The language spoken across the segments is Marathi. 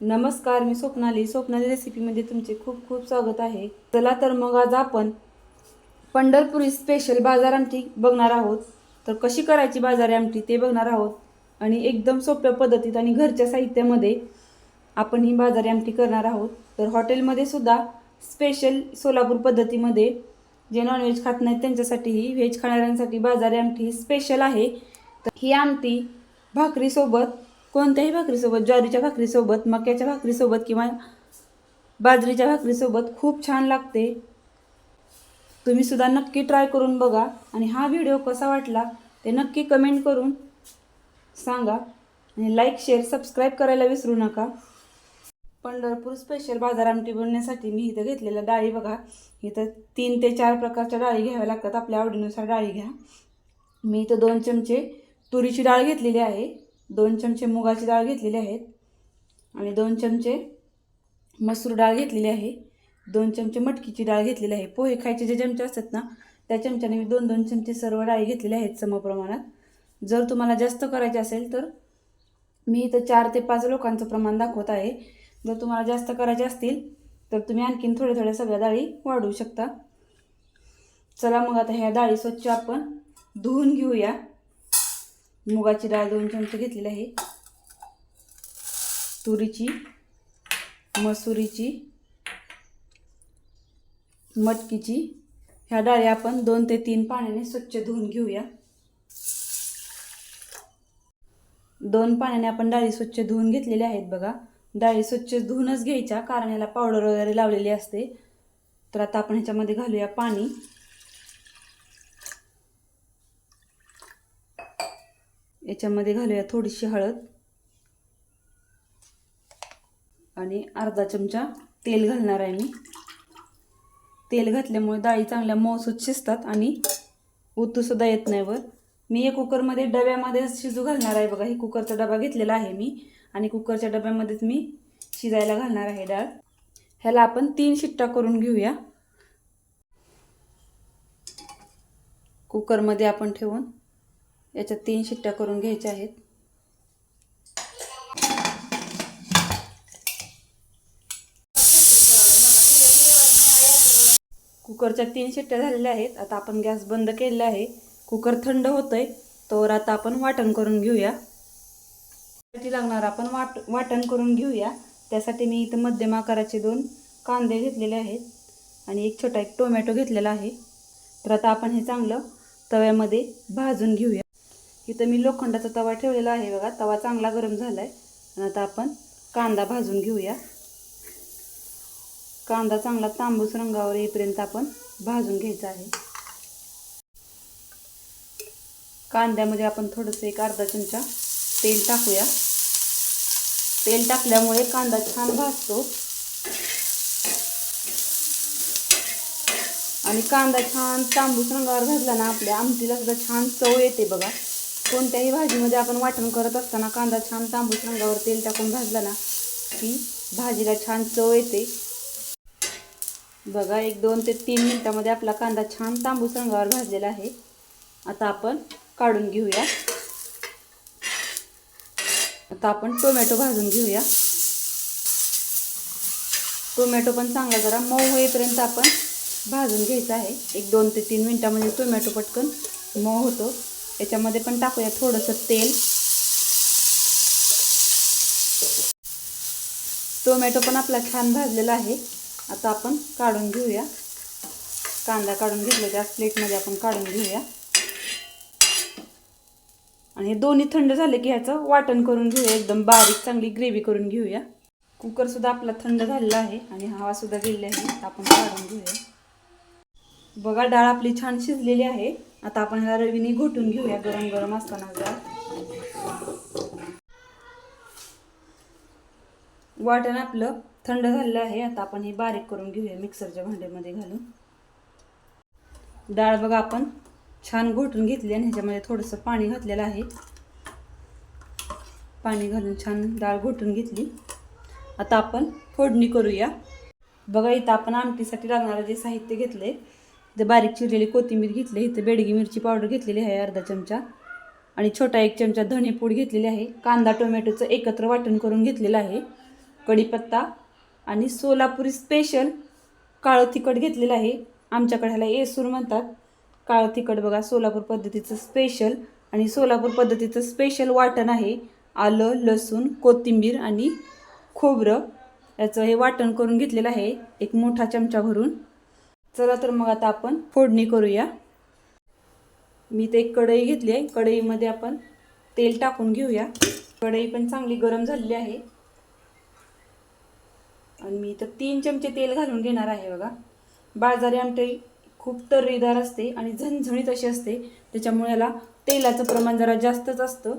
नमस्कार मी स्वप्नाली. स्वप्नाली रेसिपीमध्ये तुमचे खूप खूप स्वागत आहे. चला तर मग आज आपण पंढरपुरी स्पेशल बाजार आमटी बघणार आहोत. तर कशी करायची बाजारी आमटी ते बघणार आहोत. आणि एकदम सोप्या पद्धतीत आणि घरच्या साहित्यामध्ये आपण ही बाजारी आमटी करणार आहोत. तर हॉटेलमध्ये सुद्धा स्पेशल सोलापूर पद्धतीमध्ये जे नॉनव्हेज खात नाहीत त्यांच्यासाठी ही व्हेज खाणाऱ्यांसाठी बाजारी आमटी ही स्पेशल आहे. तर ही आमटी भाकरीसोबत कोणत्याही भाकरीसोबत ज्वारीच्या भाकरीसोबत मक्याच्या भाकरीसोबत किंवा बाजरीच्या भाकरीसोबत खूप छान लागते. तुम्ही सुद्धा नक्की ट्राय करून बघा. आणि हा व्हिडिओ कसा वाटला ते नक्की कमेंट करून सांगा. आणि लाईक शेअर सबस्क्राईब करायला विसरू नका. पंढरपूर स्पेशल बाजार आमटी बनवण्यासाठी मी इथं घेतलेल्या डाळी बघा. इथं तीन ते चार प्रकारच्या डाळी घ्याव्या लागतात. आपल्या आवडीनुसार डाळी घ्या. मी इथं दोन चमचे तुरीची डाळ घेतलेली आहे. दोन चमचे मुगाची डाळ घेतलेली आहेत आणि दोन चमचे मसूर डाळ घेतलेली आहे. दोन चमचे मटकीची डाळ घेतलेली आहे. पोहे खायचे जे चमचे असतात ना त्या चमच्याने मी दोन दोन चमचे सर्व डाळी घेतलेल्या आहेत समप्रमाणात जर तुम्हाला जास्त करायचे असेल तर मी इथं चार ते पाच लोकांचं प्रमाण दाखवत आहे. जर तुम्हाला जास्त करायचे असतील तर तुम्ही आणखीन थोड्या थोड्या सगळ्या डाळी वाढवू शकता. चला मग आता ह्या डाळी स्वच्छ आपण धुवून घेऊया. मुगाची डाळ दोन चमचे घेतलेली आहे. तुरीची मसुरीची मटकीची. ह्या डाळी आपण दोन ते तीन पाण्याने स्वच्छ धुवून घेऊया. दोन पाण्याने आपण डाळी स्वच्छ धुवून घेतलेल्या आहेत बघा. डाळी स्वच्छ धुवूनच घ्यायच्या कारण याला पावडर वगैरे लावलेली असते. तर आता आपण ह्याच्यामध्ये घालूया पाणी. याच्यामध्ये घालूया थोडीशी हळद. आणि अर्धा चमचा तेल घालणार आहे मी. तेल घातल्यामुळे डाळी चांगल्या मऊसूत शिजतात आणि उतूसुद्धा येत नाही वर. मी या कुकरमध्ये डब्यामध्ये शिजू घालणार आहे बघा हे कुकरचा डबा घेतलेला आहे मी. आणि कुकरच्या डब्यामध्येच मी शिजायला घालणार आहे डाळ. ह्याला आपण तीन शिट्टा करून घेऊया. कुकरमध्ये आपण ठेवून याच्यात तीन शिट्ट्या करून घ्यायच्या आहेत. कुकरच्या तीन शिट्ट्या झालेल्या आहेत. आता आपण गॅस बंद केलेला आहे. कुकर थंड होतंय. तर आता आपण वाटण करून घेऊया. त्यासाठी लागणार आपण वाट वाटण करून घेऊया. त्यासाठी मी इथं मध्यम आकाराचे दोन कांदे घेतलेले आहेत आणि एक छोटा एक टोमॅटो घेतलेला आहे. तर आता आपण हे चांगलं तव्यामध्ये भाजून घेऊया. इथं मी लोखंडाचा तवा ठेवलेला आहे बघा. तवा चांगला गरम झाला आहे आणि आता आपण कांदा भाजून घेऊया. कांदा चांगला तांबूस रंगावर येईपर्यंत आपण भाजून घ्यायचा आहे. कांद्यामध्ये आपण थोडंसं एक अर्धा चमचा तेल टाकूया. तेल टाकल्यामुळे कांदा छान भाजतो. आणि कांदा छान तांबूस रंगावर भाजला ना आपल्या आमटीला सुद्धा छान चव येते बघा. कोणत्याही भाजीमध्ये आपण वाटण करत असताना कांदा छान तांबूस रंगावर तेल टाकून भाजला ना की भाजीला छान चव येते. बघा एक दोन ते तीन मिनटामध्ये आपला कांदा छान तांबूस रंगावर भाजलेला आहे. आता आपण काढून घेऊया. आता आपण टोमॅटो भाजून घेऊया. टोमॅटो पण चांगला जरा मऊ होईपर्यंत आपण भाजून घ्यायचा आहे. एक दोन ते तीन मिनटामध्ये टोमॅटो पटकन मऊ होतो. याच्यामध्ये पण टाकूया थोडंसं तेल. टोमॅटो पण आपला छान भाजलेला आहे. आता आपण काढून घेऊया. कांदा काढून घेतला त्या प्लेटमध्ये आपण काढून घेऊया. आणि हे दोन्ही थंड झाले की ह्याचं वाटण करून घेऊया. एकदम बारीक चांगली ग्रेव्ही करून घेऊया. कुकरसुद्धा आपला थंड झालेला आहे आणि हवासुद्धा गेलेली आहे. आपण काढून घेऊया. बघा डाळ आपली छान शिजलेली आहे. आता आपण ह्याला रवीने घोटून घेऊया गरम गरम असताना डाळ वाटण आपलं थंड झालेलं आहे. आता आपण हे बारीक करून घेऊया मिक्सरच्या भांड्यामध्ये घालून. डाळ बघा आपण छान घोटून घेतली आणि ह्याच्यामध्ये थोडंसं पाणी घातलेलं आहे. पाणी घालून छान डाळ घोटून घेतली. आता आपण फोडणी करूया. बघा इथं आपण आमटीसाठी लागणारं जे साहित्य घेतले ते बारीक चिरलेली कोथिंबीर घेतली इथं बेडगी मिरची पावडर घेतलेली आहे अर्धा चमचा. आणि छोटा एक चमचा धणेपूड घेतलेली आहे. कांदा टोमॅटोचं एकत्र वाटण करून घेतलेलं आहे. कढीपत्ता आणि सोलापुरी स्पेशल काळं तिखट घेतलेलं आहे. आमच्याकडे ह्याला येसूर म्हणतात. काळं तिखट बघा सोलापूर पद्धतीचं स्पेशल आणि सोलापूर पद्धतीचं स्पेशल वाटण आहे. आलं लसूण कोथिंबीर आणि खोबरं याचं हे वाटण करून घेतलेलं आहे. एक मोठा चमचा भरून. चला तर मग आता आपण फोडणी करूया. मी ते एक कढई घेतली आहे. कढईमध्ये आपण तेल टाकून घेऊया. कढई पण चांगली गरम झालेली आहे. आणि मी इथं तीन चमचे तेल घालून घेणार आहे बघा. बाजारी आमटी खूप तर्रीदार असते आणि झणझणीत अशी असते. त्याच्यामुळे याला तेलाचं प्रमाण जरा जास्तच असतं.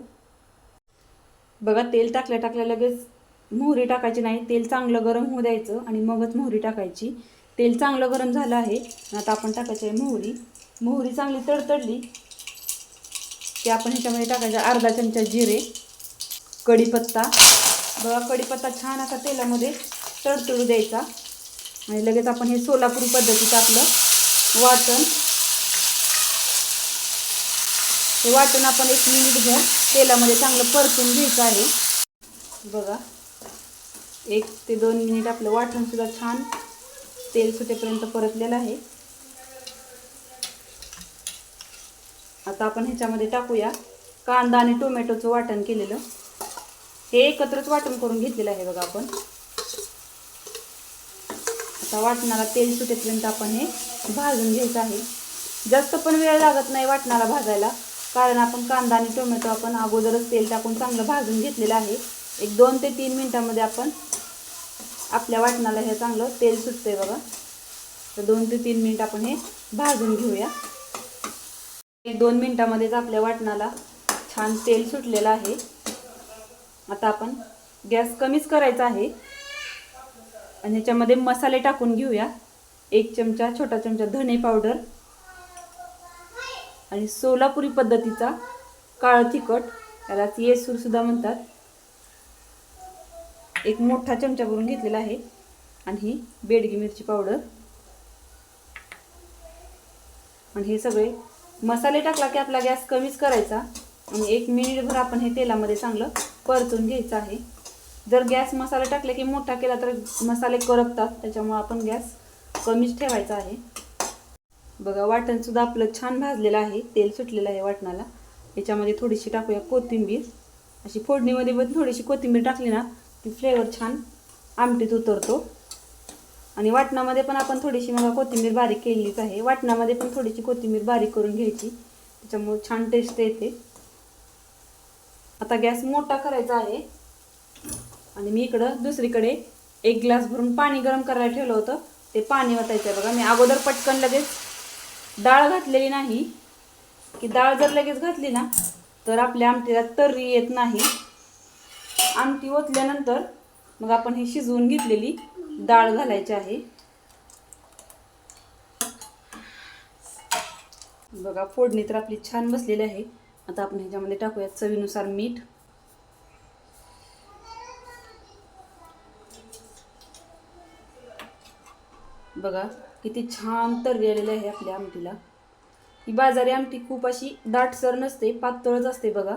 बघा तेल टाकल्या टाकल्या लगेच मोहरी टाकायची नाही. तेल चांगलं गरम होऊ द्यायचं आणि मगच मोहरी टाकायची. तेल चांगलं गरम झालं आहे. आता आपण टाकायची आहे मोहरी. मोहरी चांगली तडतडली. की आपण ह्याच्यामध्ये टाकायचं अर्धा चमचा जिरे. कढीपत्ता. बघा कढीपत्ता छान असा तेलामध्ये तडतडू द्यायचा. आणि लगेच आपण हे सोलापुरी पद्धतीचं आपलं वाटण. हे वाटण आपण एक मिनिटभर तेलामध्ये चांगलं परतून घ्यायचं आहे. बघा. एक ते दोन मिनिट आपलं वाटणसुद्धा छान तेल सुटेपर्यंत परतलेलं आहे. आता आपण ह्याच्यामध्ये टाकूया. कांदा आणि टोमॅटोचं वाटण केलेलं. हे एकत्रच वाटण करून घेतलेलं आहे बघा आपण. आता वाटणाला तेल सुटेपर्यंत आपण हे भाजून घ्यायचं आहे. जास्त पण वेळ लागत नाही वाटणाला भाजायला. कारण आपण कांदा आणि टोमॅटो आपण अगोदरच तेल टाकून चांगलं भाजून घेतलेलं आहे. एक दोन ते तीन मिनटामध्ये आपण आपल्या वाटणाला हे चांगलं तेल सुटतंय बघा. तर दोन ते तीन मिनिट आपण हे भाजून घेऊया. एक दोन मिनटामध्येच आपल्या वाटणाला छान तेल सुटलेलं आहे. आता आपण गॅस कमीच करायचा आहे. आणि ह्याच्यामध्ये मसाले टाकून घेऊया. एक चमचा छोटा चमचा धने पावडर. आणि सोलापुरी पद्धतीचा काळं तिखट त्यालाच येसूर सुद्धा म्हणतात. एक मोठा चमचा भरून घेतलेला आहे. आणि ही बेडगी मिरची पावडर. आणि हे सगळे मसाले टाकला की आपला गॅस कमीच करायचा. आणि एक मिनिटभर आपण हे तेलामध्ये चांगलं परतून घ्यायचं आहे. जर गॅस मसाला टाकले की मोठा केला तर मसाले करपतात. त्याच्यामुळे आपण गॅस कमीच ठेवायचा आहे. बघा वाटणसुद्धा आपलं छान भाजलेलं आहे. तेल सुटलेलं आहे वाटणाला. याच्यामध्ये थोडीशी टाकूया कोथिंबीर. अशी फोडणीमध्ये पण थोडीशी कोथिंबीर टाकली ना की फ्लेवर छान आमटीत उतरतो. आणि वाटणामध्ये पण आपण थोडीशी मला कोथिंबीर बारीक केलेलीच आहे. वाटणामध्ये पण थोडीशी कोथिंबीर बारीक करून घ्यायची. त्याच्यामुळे छान टेस्ट येते. आता गॅस मोठा करायचा आहे. आणि मी इकडं दुसरीकडे एक ग्लास भरून पाणी गरम करायला ठेवलं होतं. ते पाणी वतायचं आहे बघा. मी अगोदर पटकन लगेच डाळ घातलेली नाही. की डाळ जर लगेच घातली ना तर आपल्या आमटीला तर्री येत नाही. आमटी ओतल्यानंतर मग आपण ही शिजवून घेतलेली डाळ घालायची आहे. बघा फोडणी तर आपली छान बसलेली आहे. आता आपण ह्याच्यामध्ये टाकूया चवीनुसार मीठ. बघा किती छान तर्री आलेली आहे आपल्या आमटीला. ही बाजारी आमटी खूप अशी दाटसर नसते पातळच असते बघा.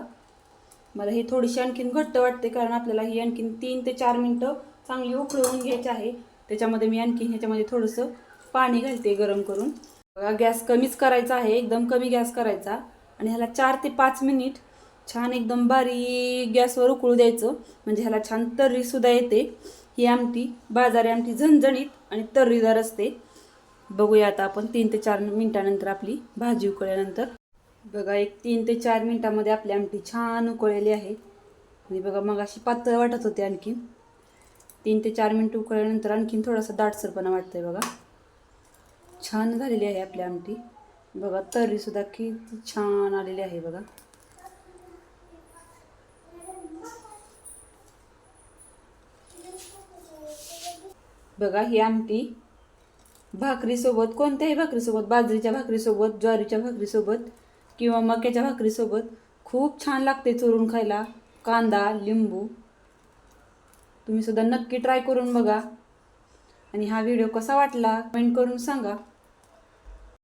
मला ही थोडीशी आणखीन घट्ट वाटते कारण आपल्याला ही आणखीन तीन ते चार मिनटं चांगली उकळवून घ्यायची आहे. त्याच्यामध्ये मी आणखीन ह्याच्यामध्ये थोडंसं पाणी घालते गरम करून. बघा गॅस कमीच करायचा आहे एकदम कमी गॅस करायचा. आणि ह्याला चार ते पाच मिनिट छान एकदम बारीक गॅसवर उकळू द्यायचं. म्हणजे ह्याला छान तर्रीसुद्धा येते. ही आमटी बाजारी आमटी झणझणीत आणि तर्रीदार असते. बघूया आता आपण तीन ते चार मिनटानंतर आपली भाजी उकळल्यानंतर. बघा एक तीन ते चार मिनटामध्ये आपली आमटी छान उकळलेली आहे. आणि बघा मग अशी पातळ वाटत होते आणखीन तीन ते चार मिनटं उकळल्यानंतर आणखीन थोडासा दाटसरपणा वाटतंय बघा. छान झालेली आहे आपली आमटी. बघा तर्रीसुद्धा किती छान आलेली आहे बघा. बघा ही आमटी भाकरीसोबत कोणत्याही भाकरीसोबत बाजरीच्या भाकरीसोबत ज्वारीच्या भाकरीसोबत किंवा मक्याच्या भाकरीसोबत खूप छान लागते चोरून खायला. कांदा लिंबू. तुम्ही सुद्धा नक्की ट्राय करून बघा. आणि हा व्हिडिओ कसा वाटला कमेंट करून सांगा.